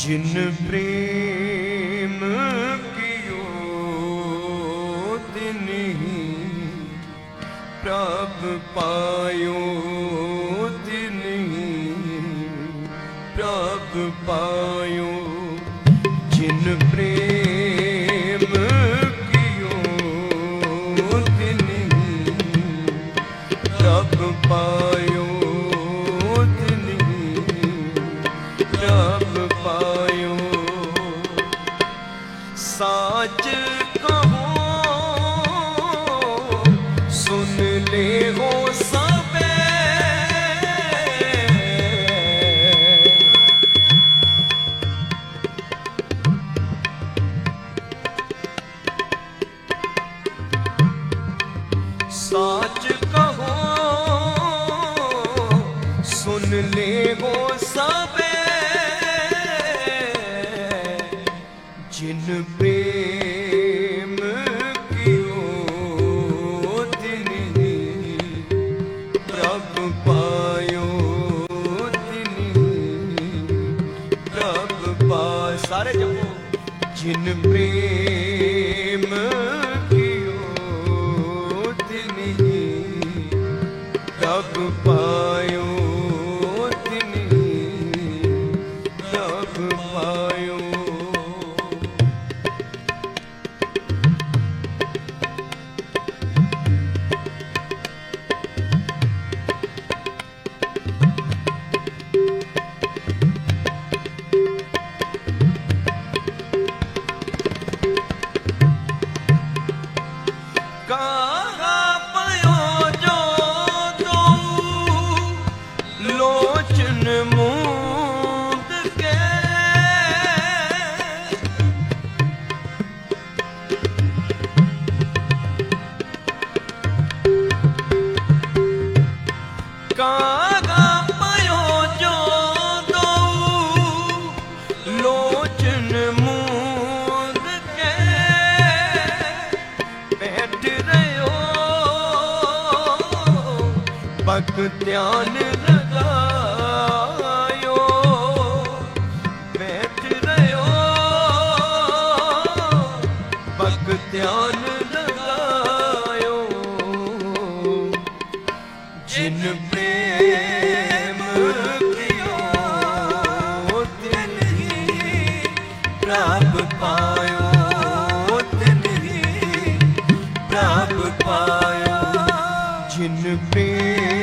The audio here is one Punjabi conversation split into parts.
ਜਿਨ ਪ੍ਰੇਮ ਕੀਓ ਤਿਨਹੀ ਪ੍ਰਭ ਪਾਇਓ ਤਿਨਹੀ ਪ੍ਰਭ ਪਾਇਓ। ਜਿਨ ਜਿਨ ਪ੍ਰੇਮ ਕੀਓ ਤਿਨਹੀ ਪ੍ਰਭ ਪਾਇਓ ਤਿਨਹੀ ਪ੍ਰਭ ਪਾ ਸਾਰੇ ਜਪੋ ਜਿਨ ਪ੍ਰੇਮ ਪਕ ਧਿਆਨ ਲਗਾਇਓ, ਬੈਠ ਰਿਓ ਪਕ ਧਿਆਨ ਲਗਾਇਓ। ਜਿਨ ਪ੍ਰੇਮ ਕੀਓ ਤਿਨ ਹੀ ਪ੍ਰਭ ਪਾਇਓ। ਤਿਨ ਹੀ ਪ੍ਰਭ ਪਾਇਓ। ਜਿਨ ਪ੍ਰੇਮ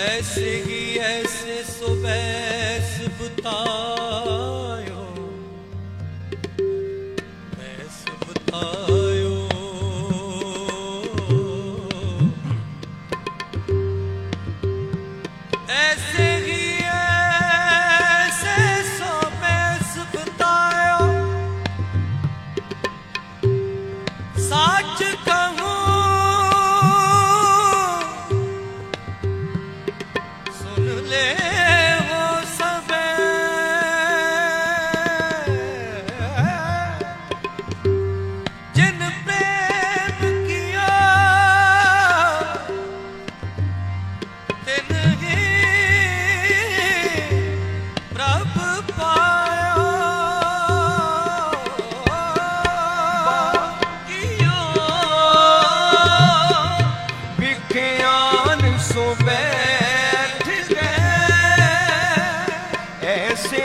ਐਸੇ ਹੀ ਐਸੇ ਸੋ ਬੈਸ ਬਤਾਇਓ bile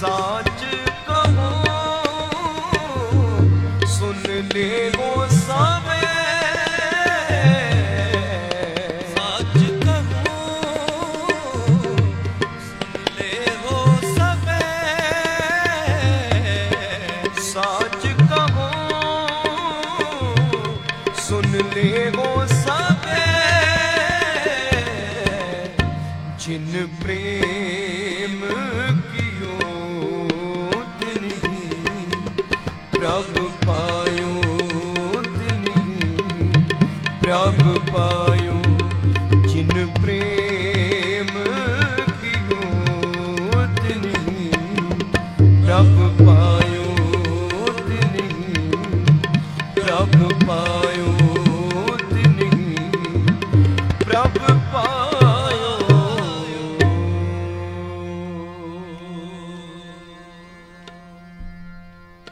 ਸਾਚ ਕਹੋ, ਸੁਣ ਲੈ ਗੋ ਸੁਣ ਲੈ ਹੋ ਸਵੇ ਕਹੋ, ਸੁਣ ਲੈ ਗੋ ਸਾਵੇ ਜਿਨ ਪ੍ਰੇਮ ਸਭ ਪਾ